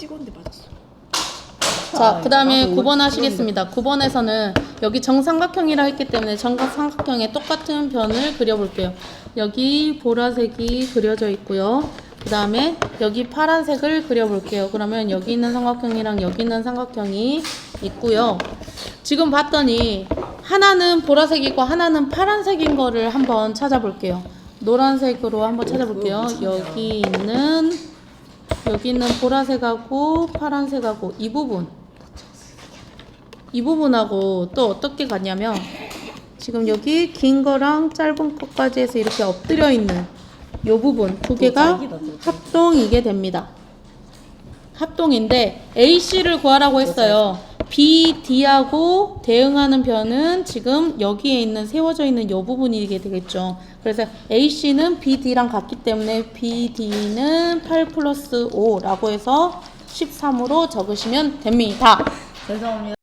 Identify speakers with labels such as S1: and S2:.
S1: 찍었는데 맞았어.
S2: 자, 그 다음에
S1: 나도
S2: 9번
S1: 이거
S2: 하시겠습니다. 9번에서는 여기 정삼각형이라 했기 때문에 정삼각형에 똑같은 변을 그려볼게요. 여기 보라색이 그려져 있고요. 그 다음에 여기 파란색을 그려볼게요. 그러면 여기 있는 삼각형이랑 여기 있는 삼각형이 있고요. 지금 봤더니 하나는 보라색이고 하나는 파란색인 거를 한번 찾아볼게요. 노란색으로 한번 찾아볼게요. 여기 있는 여기 있는 보라색하고 파란색하고 이 부분 이 부분하고 또 어떻게 갔냐면 지금 여기 긴 거랑 짧은 거까지 해서 이렇게 엎드려 있는 요 부분 두 개가 합동이게 됩니다. 합동인데 AC를 구하라고 했어요. BD하고 대응하는 변은 지금 여기에 있는 세워져 있는 요 부분이게 되겠죠. 그래서 AC는 BD랑 같기 때문에 BD는 8 플러스 5라고 해서 13으로 적으시면 됩니다.
S1: 죄송합니다.